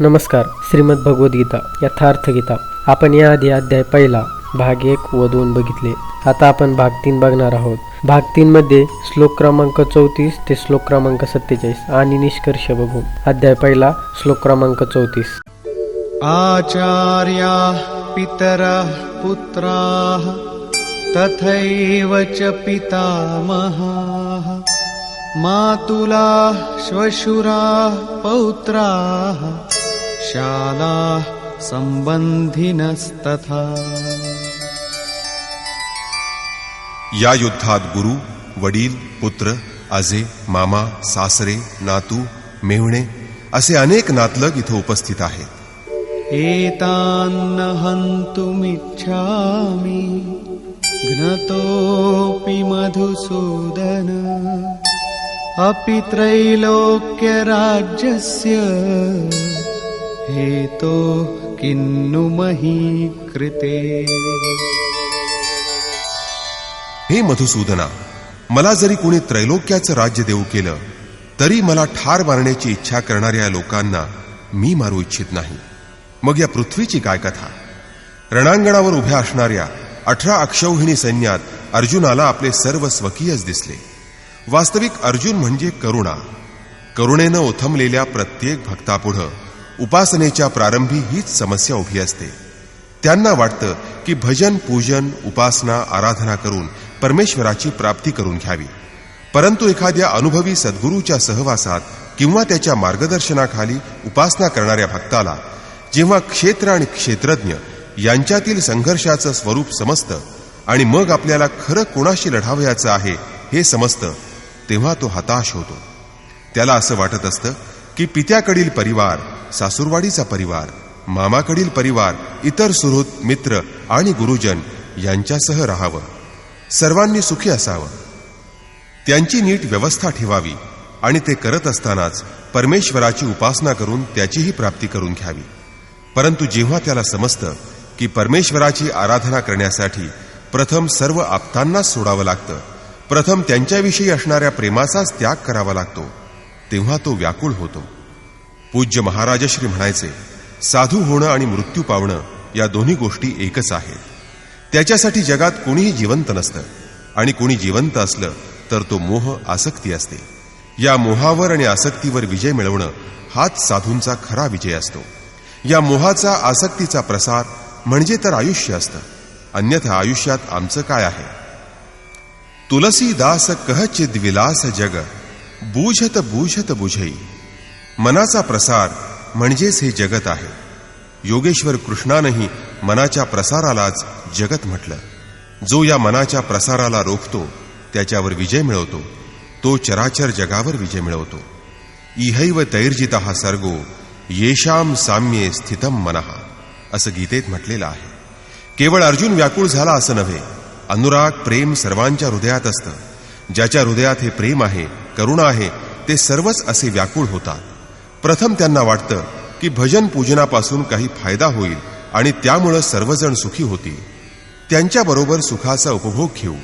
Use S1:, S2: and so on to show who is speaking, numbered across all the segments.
S1: नमस्कार श्रीमद भगवद्गीता यथार्थ गीता. आपण याआधी अध्याय पहिला भाग एक व दोन बघितले. आता आपण भाग तीन बघणार आहोत. भाग तीन मध्ये श्लोक क्रमांक चौतीस ते श्लोक क्रमांक सत्तेचाळीस आणि निष्कर्ष बघू. अध्याय पहिला श्लोक क्रमांक चौतीस.
S2: आचार्या पितर पुत्राः तथैव च पितामहा। मातुला श्वशुरा पौत्राः। शालाः सम्बन्धिनस्तथा
S3: या युद्धात गुरु वडील पुत्र आजे मामा सासरे नातू मेहुणे असे अनेक नातलग इथं उपस्थित आहेत.
S2: एतान्न हन्तुमिच्छामि घ्नतोऽपि मधुसूदन। अपि त्रैलोक्यराज्यस्य हेतो किन्नु मही कृते।
S3: हे मधुसूदना मला जरी कुणी त्रैलोक्याचं राज्य देऊ केलं तरी मला ठार मारण्याची इच्छा करणाऱ्या लोकांना मी मारू इच्छित नाही. मग या पृथ्वीची काय कथा? रणांगणावर उभ्या असणाऱ्या अठरा अक्षौहिणी सैन्यात अर्जुनाला आपले सर्व स्वकीयच दिसले. वास्तविक अर्जुन म्हणजे करुणा. करुणेनं ओथमलेल्या प्रत्येक भक्तापुढं उपासनेच्या प्रारंभी हीच समस्या उभी असते. त्यांना वाटतं की भजन पूजन उपासना आराधना करून परमेश्वराची प्राप्ती करून घ्यावी. परंतु एखाद्या अनुभवी सद्गुरूच्या सहवासात किंवा त्याच्या मार्गदर्शनाखाली उपासना करणाऱ्या भक्ताला जेव्हा क्षेत्र आणि क्षेत्रज्ञ यांच्यातील संघर्षाचं स्वरूप समजतं आणि मग आपल्याला खरं कोणाशी लढावयाचं आहे हे समजतं तेव्हा तो हताश होतो. त्याला असं वाटत असतं की पित्याकडील परिवार सासूरवाडीचा परिवार मामाकडील परिवार इतर सुहृत मित्र आणि गुरुजन यांच्यासह राहावं. सर्वांनी सुखी असावं. त्यांची नीट व्यवस्था ठेवावी आणि ते करत असतानाच परमेश्वराची उपासना करून त्याचीही प्राप्ती करून घ्यावी. परंतु जेव्हा त्याला समजतं की परमेश्वराची आराधना करण्यासाठी प्रथम सर्व आप्तांनाच सोडावं लागतं प्रथम त्यांच्याविषयी असणाऱ्या प्रेमाचाच त्याग करावा लागतो तेव्हा तो व्याकुळ होतो. पूज्य महाराजश्री म्हणायचे साधू होणं आणि मृत्यू पावणं या दोन्ही गोष्टी एकच आहेत. त्याच्यासाठी जगात कोणीही जिवंत नसतं. आणि कोणी जिवंत असलं तर तो मोह आसक्ती असते. या मोहावर आणि आसक्तीवर विजय मिळवणं हाच साधूंचा खरा विजय असतो. या मोहाचा आसक्तीचा प्रसार म्हणजे तर आयुष्य असतं. अन्यथा आयुष्यात आमचं काय आहे? तुलसीदास कहचिद विलास जग बूझत बूझत बुझई. मनाचा प्रसार म्हणजेच हे जगत आहे. योगेश्वर कृष्णानंही मनाच्या प्रसारालाच जगत म्हटलं. जो या मनाच्या प्रसाराला रोखतो त्याच्यावर विजय मिळवतो. तो चराचर जगावर विजय मिळवतो. इहैव तैर्जिता हा सर्गो येशाम साम्ये स्थितम मनहा असं गीतेत म्हटलेलं आहे. केवळ अर्जुन व्याकुळ झाला असं नव्हे अनुराग प्रेम सर्वांच्या हृदयात असतं. ज्याच्या हृदयात हे प्रेम आहे करुणा आहे ते सर्वच असे व्याकुळ होतात. प्रथम त्यांना वाटतं की भजन पूजनापासून काही फायदा होईल आणि त्यामुळं सर्वजण सुखी होतील. त्यांच्याबरोबर सुखाचा उपभोग घेऊ.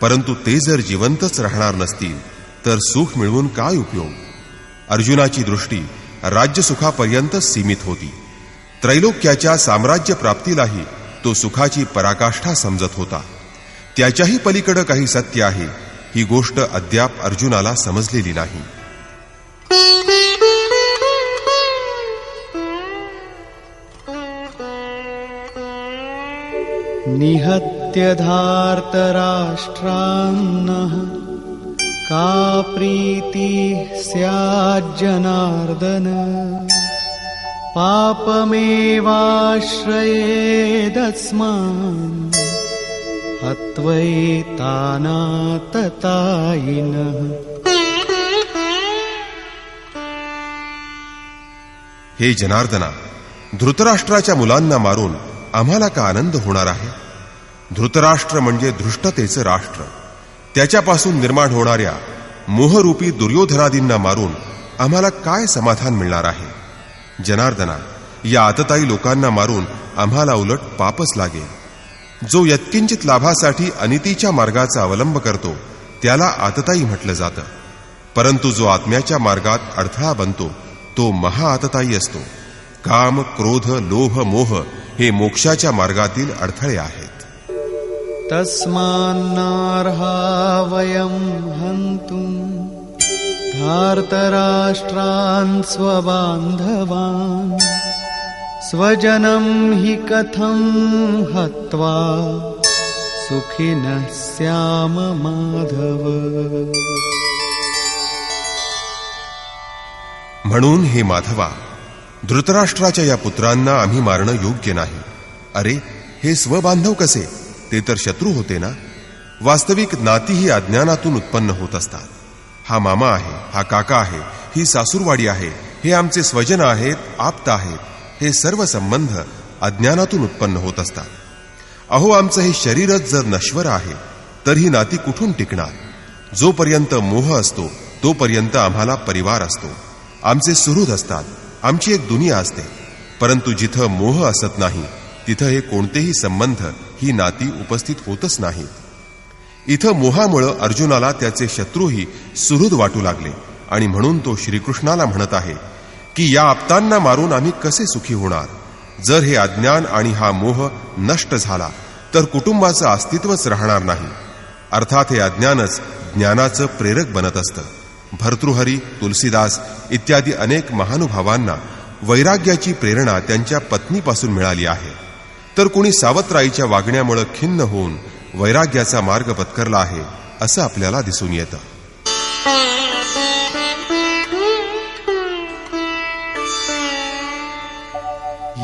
S3: परंतु ते जर जिवंतच राहणार नसतील तर सुख मिळवून काय उपयोग? अर्जुनाची दृष्टी राज्यसुखापर्यंत सीमित होती. त्रैलोक्याच्या साम्राज्य प्राप्तीलाही तो सुखाची पराकाष्ठा समजत होता. त्याच्याही पलीकडं काही सत्य आहे ही गोष्ट अद्याप अर्जुनाला समजलेली नाही.
S2: निहत्य धार्तराष्ट्रान्नः का प्रीतिः स्याज्जनार्दन? पापमेवाश्रयेदस्मान् हत्वैतानाततायिनः
S3: हे जनार्दना धृतराष्ट्राच्या मुलांना मारून आम्हाला का आनंद होणार आहे? धृतराष्ट्र म्हणजे धृष्टतेचं राष्ट्र. त्याच्यापासून निर्माण होणाऱ्या मोहरूपी दुर्योधनादींना मारून आम्हाला काय समाधान मिळणार आहे? जनार्दना या आतताई लोकांना मारून आम्हाला उलट पापच लागेल. जो यत्किंचित लाभासाठी अनितीच्या मार्गाचा अवलंब करतो त्याला आतताई म्हटलं जातं. परंतु जो आत्म्याच्या मार्गात अडथळा बनतो तो महाआतताई असतो. काम क्रोध लोभ मोह हे मोक्षाच्या मार्गातील अडथळे आहेत.
S2: तस्मान्नार्हा वयं धार्तराष्ट्रान् स्वजनं हि कथं हत्वा सुखिनः स्याम माधव।
S3: म्हणून हे माधवा धृतराष्ट्राच्या या पुत्रांना आम्ही मारणं योग्य नाही. अरे हे स्वबांधव कसे? ते तर शत्रू होते ना? वास्तविक नाती ही अज्ञानातून उत्पन्न होत असतात. हा मामा आहे हा काका आहे ही सासूरवाडी आहे हे आमचे स्वजन आहेत आप्त आहेत. हे सर्व संबंध अज्ञानातून उत्पन्न होत असतात. अहो आमचं हे शरीरच जर नश्वर आहे तर ही नाती कुठून टिकणार? जोपर्यंत मोह असतो तोपर्यंत आम्हाला परिवार असतो. आमचे सुहृद असतात आमची एक दुनिया असते. परंतु जिथं मोह असत नाही तिथं हे कोणतेही संबंध ही नाती उपस्थित होतच नाहीत. इथं मोहामुळं अर्जुनाला त्याचे शत्रूही सुहृद वाटू लागले आणि म्हणून तो श्रीकृष्णाला म्हणत आहे की या आप्तांना मारून आम्ही कसे सुखी होणार? जर हे अज्ञान आणि हा मोह नष्ट झाला तर कुटुंबाचं अस्तित्वच राहणार नाही. अर्थात हे अज्ञानच ज्ञानाचं प्रेरक बनत असतं. भर्तृहरी तुलसीदास इत्यादी अनेक महानुभावांना वैराग्याची प्रेरणा त्यांच्या पत्नीपासून मिळाली आहे. तर कुणी सावत्राईच्या वागण्यामुळे खिन्न होऊन वैराग्याचा मार्ग पत्करला आहे असं आपल्याला दिसून येतं.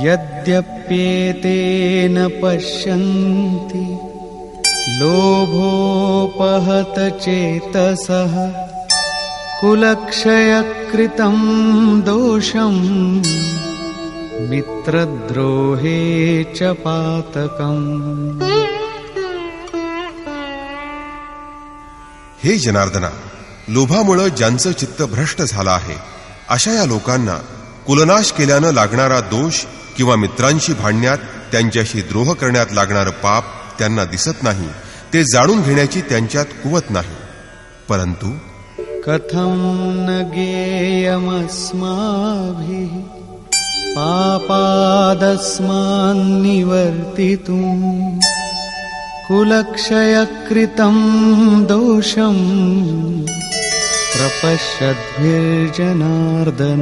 S2: यद्यप्येतेन पश्यन्ति लोभोपहत चेतसः कुलक्षयकृतं दोषम् मित्रद्रोहे च पातकम्।
S3: हे जनार्दना लोभामुळं ज्यांचं चित्त भ्रष्ट झालं आहे अशा या लोकांना कुलनाश केल्यानं लागणारा दोष किंवा मित्रांशी भांडण्यात त्यांच्याशी द्रोह करण्यात लागणारं पाप त्यांना दिसत नाही ते जाणून घेण्याची त्यांच्यात कुवत नाही. परंतु
S2: कथं न ज्ञेयमस्माभिः पापादस्मान्निवर्तितुम् कुलक्षयकृतं दोषम् प्रपश्यद्भिर्जनार्दन।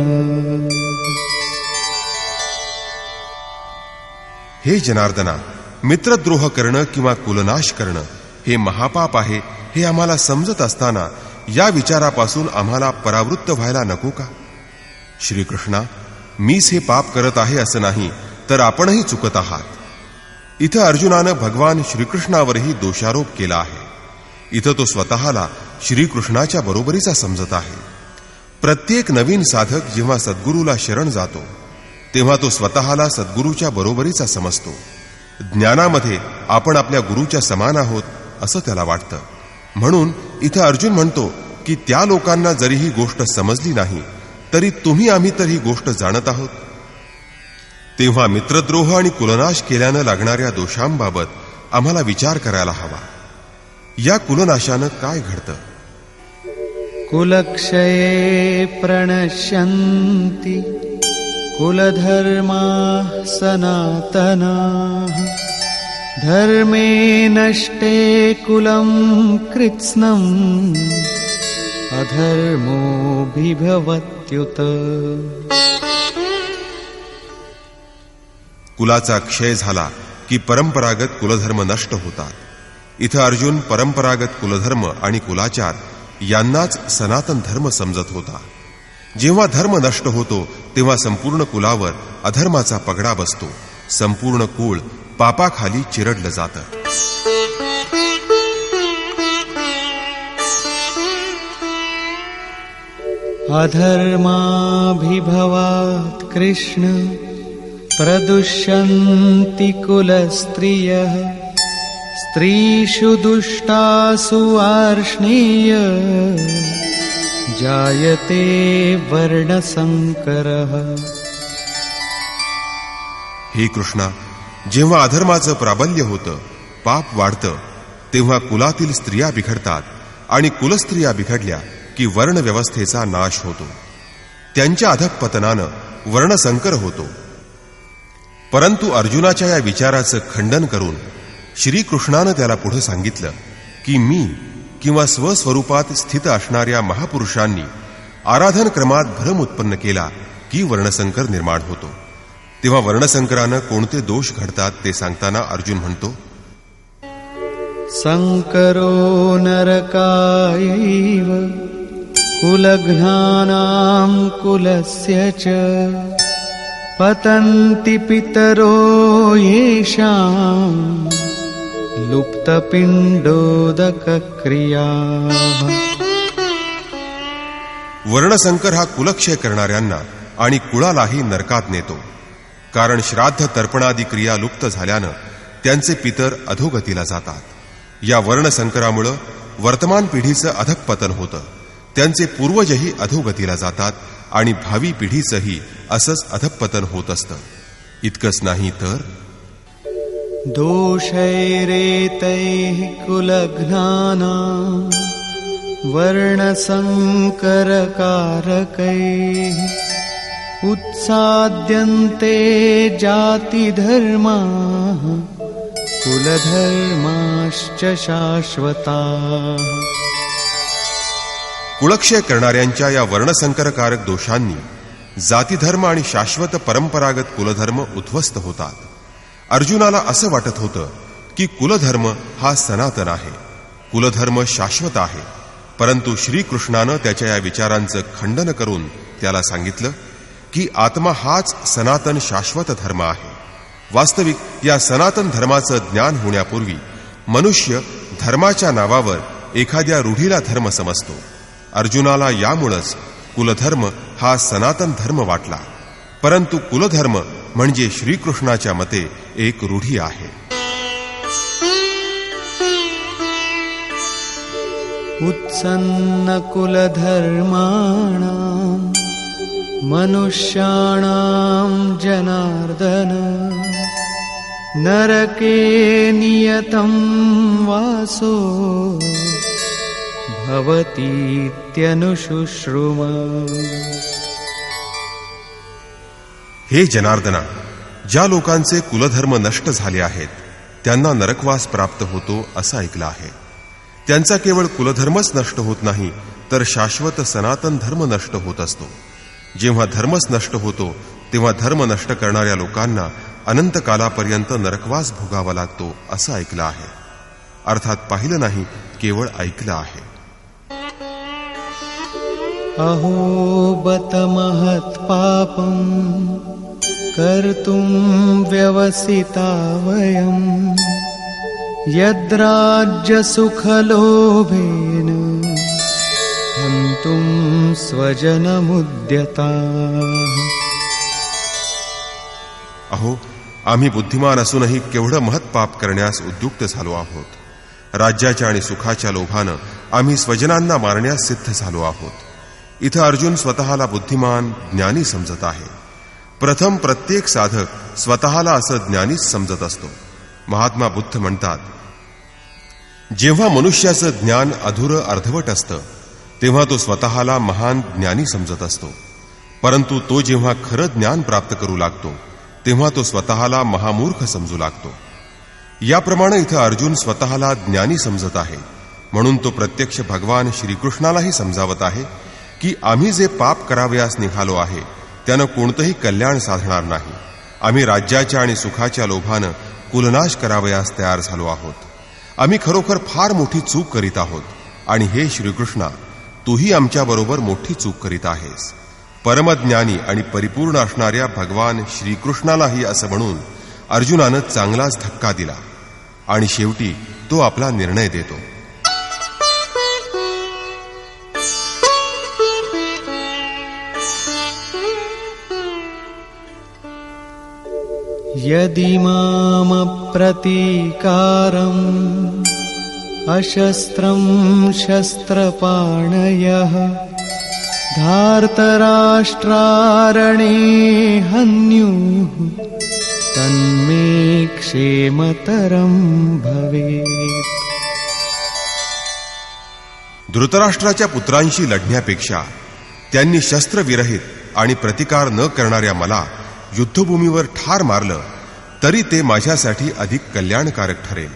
S3: हे जनार्दना मित्रद्रोह करणं किंवा कुलनाश करणं हे महापाप आहे हे आम्हाला समजत असताना या विचारापासून आम्हाला परावृत्त व्हायला नको का? श्रीकृष्णा मीच हे पाप करत आहे असं नाही तर आपणही चुकत आहात. इथं अर्जुनानं भगवान श्रीकृष्णावरही दोषारोप केला आहे. इथं तो स्वतःला श्रीकृष्णाच्या बरोबरीचा समजत आहे. प्रत्येक नवीन साधक जेव्हा सद्गुरूला शरण जातो तेव्हा तो स्वतःला सद्गुरूच्या बरोबरीचा समजतो. ज्ञानामध्ये आपण आपल्या गुरुच्या समान आहोत असं त्याला वाटतं. म्हणून इथं अर्जुन म्हणतो की त्या लोकांना जरी ही गोष्ट समजली नाही तरी तुम्ही आम्ही तर ही गोष्ट जाणत आहोत. तेव्हा मित्रद्रोह आणि कुलनाश केल्यानं लागणाऱ्या दोषांबाबत आम्हाला विचार करायला हवा. या कुलनाशानं काय घडतं?
S2: कुलक्षये प्रणश्यन्ति। कुलधर्माः सनातनाः। धर्मे नष्टे कुलं कृत्स्नम् अधर्मोऽभिभवत्युत
S3: कुलाचा क्षय झाला की परंपरागत कुलधर्म नष्ट होतात. इथं अर्जुन परंपरागत कुलधर्म आणि कुलाचार यांनाच सनातन धर्म समजत होता. जेव्हा धर्म नष्ट होतो तेव्हा संपूर्ण कुलावर अधर्माचा पगडा बसतो. संपूर्ण कुळ पापाखाली चिरडलं जातं.
S2: अधर्माभिभवात् कृष्ण प्रदुष्यन्ति कुलस्त्रियः। स्त्रीषु दुष्टासु वार्ष्णीय जायते वर्णसङ्करः
S3: हे कृष्णा जेव्हा अधर्माचं प्राबल्य होतं पाप वाढतं तेव्हा कुलातील स्त्रिया बिघडतात आणि कुलस्त्रिया बिघडल्या की वर्ण व्यवस्थेचा नाश होतो. त्यांच्या अधःपतनानं वर्णसंकर होतो. परंतु अर्जुनाच्या या विचाराचं खंडन करून श्रीकृष्णानं त्याला पुढे सांगितलं की मी किंवा स्वस्वरूपात स्थित असणाऱ्या महापुरुषांनी आराधन क्रमात भ्रम उत्पन्न केला की वर्णसंकर निर्माण होतो. तेव्हा वर्णसंकरानं कोणते दोष घडतात ते सांगताना अर्जुन म्हणतो
S2: संकरो नरकायैव कुलघ्नानां कुलस्य च पतन्ति पितरो येषाम् लुप्तपिण्डोदकक्रियाः।
S3: वर्णसंकर हा कुलक्षय करणाऱ्यांना आणि कुळालाही नरकात नेतो. कारण श्राद्ध तर्पणादी क्रिया लुप्त झाल्यानं त्यांचे पितर अधोगतीला जातात. या वर्णसंकरामुळं वर्तमान पिढीचं अधकपतन होतं. त्यांचे पूर्वजही अधोगतीला जातात आणि भावी पिढीचंही असंच अधपतन होत असतं. इतकंच नाही तर
S2: दोषैरेतैः कुलघ्नाना वर्णसङ्करकारकैः उत्साद्यन्ते जातिधर्माः कुलधर्माश्च शाश्वताः।
S3: कुळक्षय करणाऱ्यांच्या या वर्णसंकरकारक दोषांनी जातीधर्म आणि शाश्वत परंपरागत कुलधर्म उद्ध्वस्त होतात. अर्जुनाला असं वाटत होतं की कुलधर्म हा सनातन आहे. कुलधर्म शाश्वत आहे. परंतु श्रीकृष्णानं त्याच्या या विचारांचं खंडन करून त्याला सांगितलं की आत्मा हाच सनातन शाश्वत धर्म आहे. वास्तविक या सनातन धर्माचं ज्ञान होण्यापूर्वी मनुष्य धर्माच्या नावावर एखाद्या रूढीला धर्म समजतो. अर्जुनाला यामुळंच कुलधर्म हा सनातन धर्म वाटला. परंतु कुलधर्म म्हणजे श्रीकृष्णाच्या मते एक रूढी आहे.
S2: उत्सन्नकुलधर्माणा मनुष्याणां जनार्दन नरके नियतं वासो भवतीत्यनुशुश्रुमा।
S3: हे जनार्दना ज्या लोकांचे कुलधर्म नष्ट झाले आहेत त्यांना नरकवास प्राप्त होतो असं ऐकलं आहे. त्यांचा केवळ कुलधर्मच नष्ट होत नाही तर शाश्वत सनातन धर्म नष्ट होत असतो. जेव्हा धर्मच नष्ट होतो तेव्हा धर्म नष्ट करणाऱ्या लोकांना अनंत कालापर्यंत नरकवास भोगावा लागतो असं ऐकलं आहे. अर्थात पाहिलं नाही केवळ ऐकलं आहे.
S2: अहो बत महत्पापम् कर्तुं व्यवसिता वयम् यद्राज्यसुखलोभेन हन्तुं स्वजनमुद्यता।
S3: अहो आम्ही बुद्धिमान असूनही केवढं महत्पाप करण्यास उद्युक्त झालो आहोत. राज्याच्या आणि सुखाच्या लोभानं आम्ही स्वजनांना मारण्यास सिद्ध झालो आहोत. इथं अर्जुन स्वतःला बुद्धिमान ज्ञानी समजत आहे. प्रथम प्रत्येक साधक स्वतःला असं ज्ञानीच समजत असतो. महात्मा बुद्ध म्हणतात जेव्हा मनुष्याचं ज्ञान अधुरं अर्धवट असतं तेव्हा तो स्वतःला महान ज्ञानी समजत असतो. परंतु तो जेव्हा खरं ज्ञान प्राप्त करू लागतो तेव्हा तो स्वतःला महामूर्ख समजू लागतो. याप्रमाणे इथं अर्जुन स्वतःला ज्ञानी समजत आहे. म्हणून तो प्रत्यक्ष भगवान श्रीकृष्णालाही समजावत आहे. की आम्ही जे पाप करावयास निघालो आहे त्यानं कोणतंही कल्याण साधणार नाही. आम्ही राज्याच्या आणि सुखाच्या लोभानं कुलनाश करावयास तयार झालो आहोत. आम्ही खरोखर फार मोठी चूक करीत आहोत आणि हे श्रीकृष्णा तूही आमच्याबरोबर मोठी चूक करीत आहेस. परमज्ञानी आणि परिपूर्ण असणाऱ्या भगवान श्रीकृष्णालाही असं म्हणून अर्जुनानं चांगलाच धक्का दिला आणि शेवटी तो आपला निर्णय देतो.
S2: यदि मामप्रतीकारम् अशस्त्रं शस्त्रपाणयः धार्तराष्ट्रारणे हन्युः तन्मे क्षेमतरं भवेत्।
S3: धृतराष्ट्राच्या पुत्रांशी लढण्यापेक्षा त्यांनी शस्त्रविरहित आणि प्रतिकार न करणाऱ्या मला युद्धभूमीवर ठार मारलं तरी ते माझ्यासाठी अधिक कल्याणकारक ठरेल.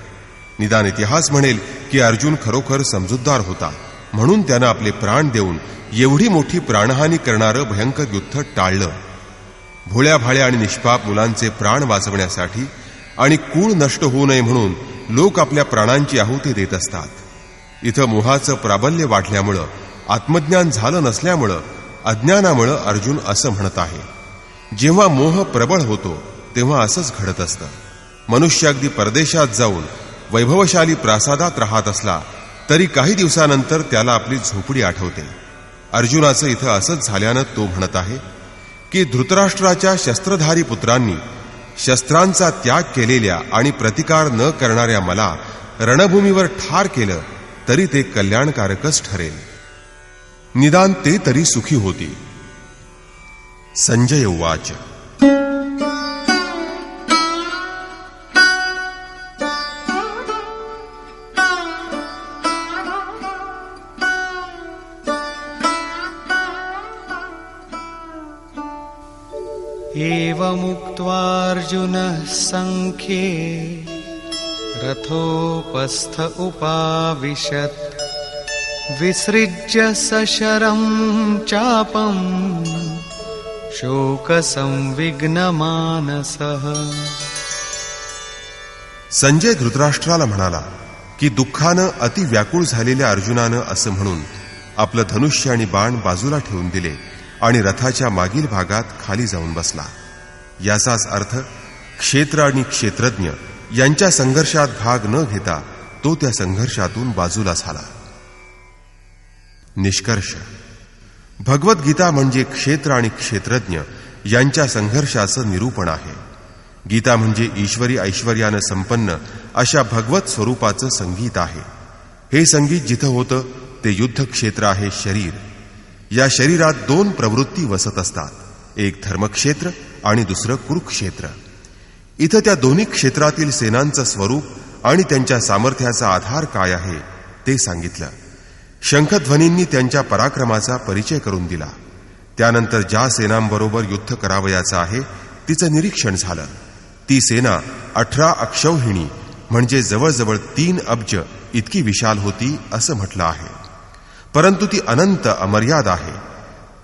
S3: निदान इतिहास म्हणेल की अर्जुन खरोखर समजूतदार होता म्हणून त्यानं आपले प्राण देऊन एवढी मोठी प्राणहानी करणारं भयंकर युद्ध टाळलं. भोळ्या भाळ्या आणि निष्पाप मुलांचे प्राण वाचवण्यासाठी आणि कूळ नष्ट होऊ नये म्हणून लोक आपल्या प्राणांची आहुती देत असतात. इथं मोहाचं प्राबल्य वाढल्यामुळं आत्मज्ञान झालं नसल्यामुळं अज्ञानामुळं अर्जुन असं म्हणत आहे. जेव्हा मोह प्रबळ होतो तेव्हा असंच घडत असतं. मनुष्य अगदी परदेशात जाऊन वैभवशाली प्रासादात राहत असला तरी काही दिवसानंतर त्याला आपली झोपडी आठवते. अर्जुनाचं इथं असंच झाल्यानं तो म्हणत आहे की धृतराष्ट्राच्या शस्त्रधारी पुत्रांनी शस्त्रांचा त्याग केलेल्या आणि प्रतिकार न करणाऱ्या मला रणभूमीवर ठार केलं तरी ते कल्याणकारकच ठरेल. निदान ते तरी सुखी होती संजय उवाच।
S2: एवमुक्त्वार्जुनः सङ्ख्ये रथोपस्थ उपाविशत्। विसृज्य सशरं चापम् शोकसंविघ्नमानसः।
S3: संजय धृतराष्ट्राला म्हणाला की दुःखानं अति व्याकुळ झालेल्या अर्जुनानं असं म्हणून आपलं धनुष्य आणि बाण बाजूला ठेवून दिले आणि रथाच्या मागील भागात खाली जाऊन बसला. याचाच अर्थ क्षेत्र आणि क्षेत्रज्ञ यांच्या संघर्षात भाग न घेता तो त्या संघर्षातून बाजूला झाला. निष्कर्ष भगवद्गीता म्हणजे क्षेत्र आणि क्षेत्रज्ञ यांच्या संघर्षाचं निरूपण आहे. गीता म्हणजे ईश्वरी ऐश्वर्यानं संपन्न अशा भगवत स्वरूपाचं संगीत आहे. हे संगीत जिथं होतं ते युद्ध क्षेत्र आहे शरीर. या शरीरात दोन प्रवृत्ती वसत असतात एक धर्मक्षेत्र आणि दुसरं कुरुक्षेत्र. इथं त्या दोन्ही क्षेत्रातील सेनांचं स्वरूप आणि त्यांच्या सामर्थ्याचा आधार काय आहे ते सांगितलं. शंखध्वनींनी त्यांच्या पराक्रमाचा परिचय करून दिला. त्यानंतर ज्या सेनांबरोबर युद्ध करावयाचं आहे तिचं निरीक्षण झालं. ती सेना अठरा अक्षौहिणी म्हणजे जवळजवळ तीन अब्ज इतकी विशाल होती असं म्हटलं आहे. परंतु ती अनंत अमर्याद आहे.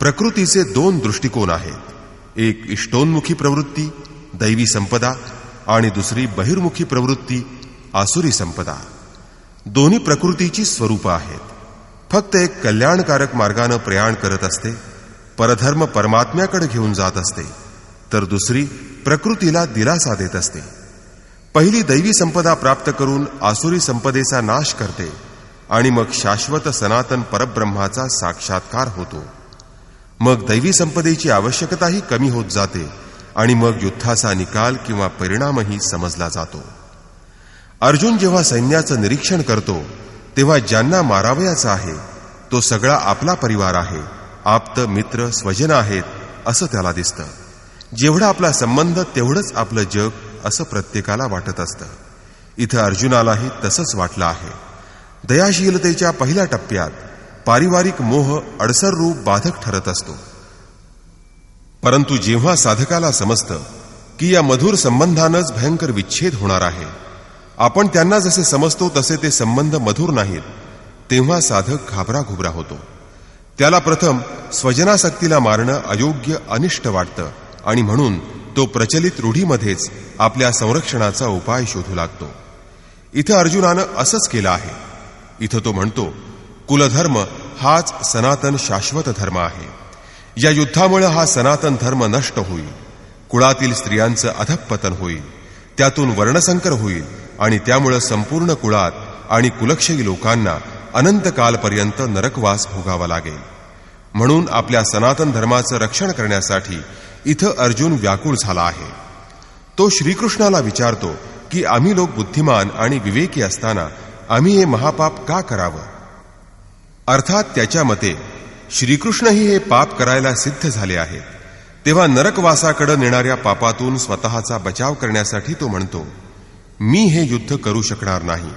S3: प्रकृतीचे दोन दृष्टिकोन आहेत. एक इष्टोन्मुखी प्रवृत्ती दैवी संपदा आणि दुसरी बहिर्मुखी प्रवृत्ती आसुरी संपदा. दोन्ही प्रकृतीची स्वरूपं आहेत. फक्त एक कल्याणकारक मार्गानं प्रयाण करत असते परधर्म परमात्म्याकडे घेऊन जात असते तर दुसरी प्रकृतीला दिलासा देत असते. पहिली दैवी संपदा प्राप्त करून आसुरी संपदेचा नाश करते आणि मग शाश्वत सनातन परब्रह्माचा साक्षात्कार होतो. मग दैवी संपदेची आवश्यकताही कमी होत जाते आणि मग युद्धाचा निकाल किंवा परिणामही समजला जातो. अर्जुन जेव्हा सैन्याचं निरीक्षण करतो तेव्हा ज्यांना मारावयाचा आहे तो सगळा आपला परिवार आहे. आप्त मित्र स्वजन आहेत असं त्याला दिसतं. जेवढा आपला संबंध तेवढंच आपलं जग असं प्रत्येकाला वाटत असतं. इथं अर्जुनालाही तसंच वाटलं आहे. दयाशीलतेच्या पहिल्या टप्प्यात पारिवारिक मोह अडसर रूप बाधक ठरत असतो. परंतु जेव्हा साधकाला समजतं की या मधुर संबंधानंच भयंकर विच्छेद होणार आहे आपण त्यांना जसे समजतो तसे ते संबंध मधुर नाहीत. तेव्हा साधक घाबरा घुबरा होतो. त्याला प्रथम स्वजनासक्तीला मारणं अयोग्य अनिष्ट वाटतं आणि म्हणून तो प्रचलित रूढीमध्येच आपल्या संरक्षणाचा उपाय शोधू लागतो. इथं अर्जुनानं असंच केलं आहे. इथं तो म्हणतो कुलधर्म हाच सनातन शाश्वत धर्म आहे. या युद्धामुळे हा सनातन धर्म नष्ट होईल. कुळातील स्त्रियांचं अधपतन होईल. त्यातून वर्णसंकर होईल. आणि त्यामुळं संपूर्ण कुळात आणि कुलक्षयी लोकांना अनंत कालपर्यंत नरकवास भोगावा लागेल. म्हणून आपल्या सनातन धर्माचं रक्षण करण्यासाठी इथं अर्जुन व्याकुळ झाला आहे. तो श्रीकृष्णाला विचारतो की आम्ही लोक बुद्धिमान आणि विवेकी असताना आम्ही हे महापाप का करावं? अर्थात त्याच्या मते श्रीकृष्णही हे पाप करायला सिद्ध झाले आहेत. तेव्हा नरकवासाकडे नेणाऱ्या पापातून स्वतःचा बचाव करण्यासाठी तो म्हणतो मी हे युद्ध करू शकणार नाही.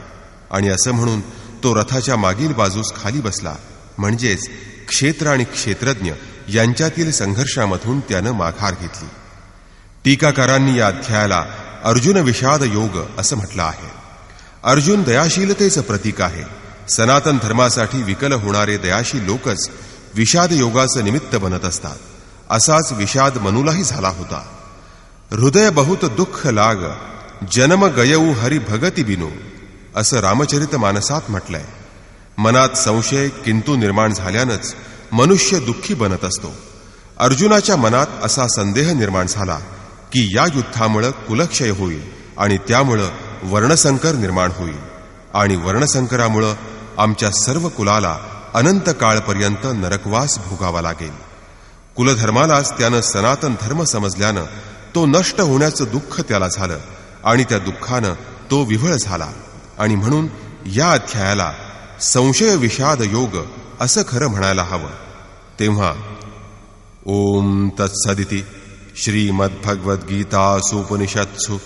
S3: आणि असं म्हणून तो रथाच्या मागील बाजूस खाली बसला. म्हणजेच क्षेत्र आणि क्षेत्रज्ञ यांच्यातील संघर्षामधून त्यानं माघार घेतली. टीकाकारांनी या अध्यायाला अर्जुन विषाद योग असं म्हटलं आहे. अर्जुन दयाशीलतेचं प्रतीक आहे. सनातन धर्मासाठी विकल होणारे दयाशील लोकच विषाद योगाचं निमित्त बनत असतात. असाच विषाद मनुलाही झाला होता. हृदय बहुत दुःख लाग जन्म गयऊ हरी भगती बिनू असं रामचरित मानसात म्हटलंय. मनात संशय किंतु निर्माण झाल्यानंच मनुष्य दुःखी बनत असतो. अर्जुनाच्या मनात असा संदेह निर्माण झाला की या युद्धामुळं कुलक्षय होईल आणि त्यामुळं वर्णसंकर निर्माण होईल. आणि वर्णसंकरामुळं आमच्या सर्व कुलाला अनंत काळपर्यंत नरकवास भोगावा लागेल. कुलधर्मालाच त्यानं सनातन धर्म समजल्यानं तो नष्ट होण्याचं दुःख त्याला झालं. आणि त्या दुःखानं तो विव्हळ झाला. आणि म्हणून या अध्यायाला संशय विषाद योग असं खरं म्हणायला हवं. तेव्हा ओम तत्सदिति श्रीमद्भगवद्गीतासूपनिषत्सु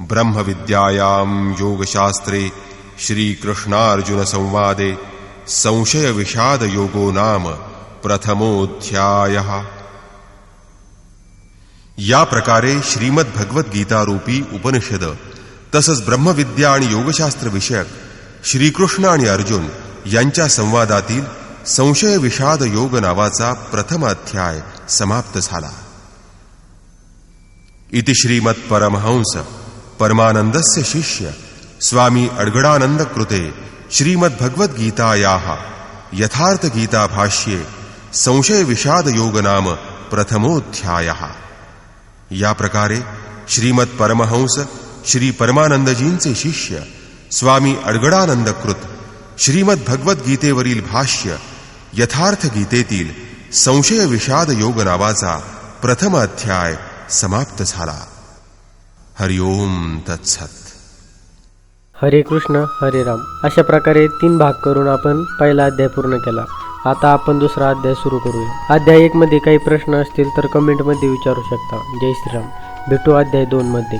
S3: ब्रह्मविद्यायां योगशास्त्रे श्रीकृष्णार्जुनसंवादे संशयविषादयोगो नाम प्रथमोऽध्यायः. या प्रकारे श्रीमद भगवद्गीता रूपी उपनिषद तसंच ब्रह्मविद्या आणि योगशास्त्र विषयक श्रीकृष्ण आणि अर्जुन यांच्या संवादातील संशय विषाद योग नावाचा प्रथम अध्याय समाप्त झाला. इति श्रीमत परमहंस परमानंदस्य शिष्य स्वामी अडगडानंद कृते श्रीमद् यथार्थगीताभाष्ये यथार्थ गीता भाष्ये संशय विषाद योग नाम प्रथमोध्यायः. या प्रकारे श्रीमत परमहंस श्री परमानंदजींचे शिष्य स्वामी अडगडानंद कृत श्रीमद भगवद्गीतेवरील भाष्य यथार्थ गीतेतील संशय विषाद योग नावाचा प्रथम अध्याय समाप्त झाला. हरिओम तत्सत.
S1: हरे कृष्ण हरे राम. अशा प्रकारे तीन भाग करून आपण पहिला अध्याय पूर्ण केला. आता आपण दुसरा अध्याय सुरू करूया. अध्याय एक मध्ये काही प्रश्न असतील तर कमेंटमध्ये विचारू शकता. जय श्रीराम. भेटू अध्याय दोन मध्ये.